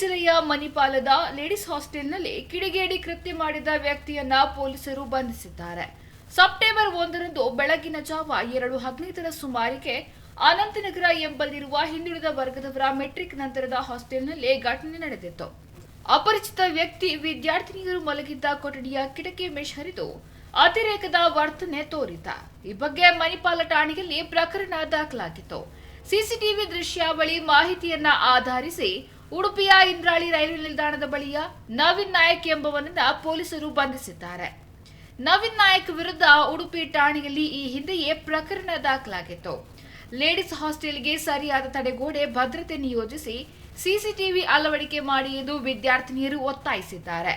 ಜಿಲ್ಲೆಯ ಮಣಿಪಾಲದ ಲೇಡೀಸ್ ಹಾಸ್ಟೆಲ್ನಲ್ಲಿ ಕಿಡಿಗೇಡಿ ಕೃತ್ಯ ಮಾಡಿದ ವ್ಯಕ್ತಿಯನ್ನ ಪೊಲೀಸರು ಬಂಧಿಸಿದ್ದಾರೆ. ಸೆಪ್ಟೆಂಬರ್ ಒಂದರಂದು ಬೆಳಗಿನ ಜಾವ ಎರಡು ಹದಿನೈದರ ಸುಮಾರಿಗೆ ಅನಂತನಗರ ಎಂಬಲ್ಲಿರುವ ಹಿಂದುಳಿದ ವರ್ಗದವರ ಮೆಟ್ರಿಕ್ ನಂತರದ ಹಾಸ್ಟೆಲ್ನಲ್ಲಿ ಘಟನೆ ನಡೆದಿತ್ತು. ಅಪರಿಚಿತ ವ್ಯಕ್ತಿ ವಿದ್ಯಾರ್ಥಿನಿಯರು ಮಲಗಿದ್ದ ಕೊಠಡಿಯ ಕಿಟಕಿ ಮೇಷ್ ಹರಿದು ಅತಿರೇಕದ ವರ್ತನೆ ತೋರಿದ್ದ ಈ ಬಗ್ಗೆ ಮಣಿಪಾಲ ಠಾಣೆಯಲ್ಲಿ ಪ್ರಕರಣ ದಾಖಲಾಗಿತ್ತು. ಸಿಸಿಟಿವಿ ದೃಶ್ಯಾವಳಿ ಮಾಹಿತಿಯನ್ನ ಆಧರಿಸಿ ಉಡುಪಿಯ ಇಂದ್ರಾಳಿ ರೈಲ್ವೆ ನಿಲ್ದಾಣದ ಬಳಿಯ ನವೀನ್ ನಾಯಕ್ ಎಂಬವನನ್ನ ಪೊಲೀಸರು ಬಂಧಿಸಿದ್ದಾರೆ. ನವೀನ್ ನಾಯಕ್ ವಿರುದ್ಧ ಉಡುಪಿ ಠಾಣೆಯಲ್ಲಿ ಈ ಹಿಂದೆಯೇ ಪ್ರಕರಣ ದಾಖಲಾಗಿತ್ತು. ಲೇಡೀಸ್ ಹಾಸ್ಟೆಲ್ಗೆ ಸರಿಯಾದ ತಡೆಗೋಡೆ ಭದ್ರತೆ ನಿಯೋಜಿಸಿ ಸಿಸಿಟಿವಿ ಅಳವಡಿಕೆ ಮಾಡಿ ಎಂದು ವಿದ್ಯಾರ್ಥಿನಿಯರು ಒತ್ತಾಯಿಸಿದ್ದಾರೆ.